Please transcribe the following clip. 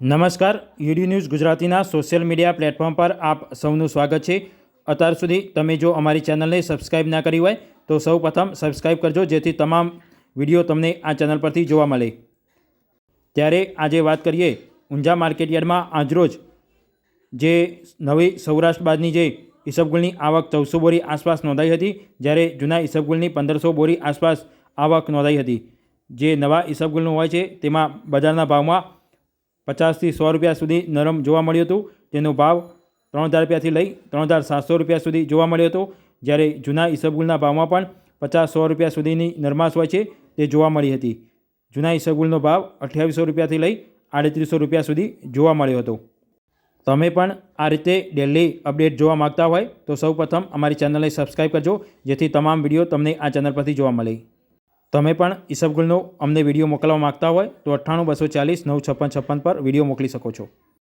નમસ્કાર, UD news ગુજરાતીના social media platform પર આપ સૌનું સ્વાગત છે. અત્યાર સુધી તમે જો અમારી ચેનલને સબસ્ક્રાઇબ ના કરી હોય, તો સૌ પ્રથમ સબસ્ક્રાઇબ કરજો, જેથી તમામ વીડિયો તમને આ ચેનલ પરથી જોવા મળે. ત્યારે આજે વાત કરીએ ઊંઝા માર્કેટયાર્ડમાં આજરોજ જે નવી સૌરાષ્ટ્ર બાદની જે ઈસબગુલની આવક ચૌદસો બોરી આસપાસ નોંધાઈ હતી, જ્યારે જૂના ઈસબગુલની પંદરસો બોરી આસપાસ આવક નોંધાઈ હતી. જે નવા ઈસબગુલનું હોય છે, તેમાં બજારના ભાવમાં પચાસથી સો રૂપિયા સુધી નરમ જોવા મળ્યું હતું. તેનો ભાવ ત્રણ હજાર રૂપિયાથી લઈ ત્રણ હજાર સાતસો રૂપિયા સુધી જોવા મળ્યો હતો. જ્યારે જૂના ઈસબગુલના ભાવમાં પણ પચાસ સો રૂપિયા સુધીની નરમાશ હોય છે તે જોવા મળી હતી. જૂના ઈસબગુલનો ભાવ અઠ્યાવીસો રૂપિયાથી લઈ આડત્રીસો રૂપિયા સુધી જોવા મળ્યો હતો. તમે પણ આ રીતે ડેલી અપડેટ જોવા માગતા હોય તો સૌપ્રથમ અમારી ચેનલને સબસ્ક્રાઈબ કરજો, જેથી તમામ વીડિયો તમને આ ચેનલ પરથી જોવા મળે. તમે પણ ઈસબગુલનો અમને વીડિયો મોકલવા માગતા હોય તો અઠ્ઠાણું, બસો ચાલીસ, નવ, છપ્પન છપ્પન પર વીડિયો મોકલી શકો છો.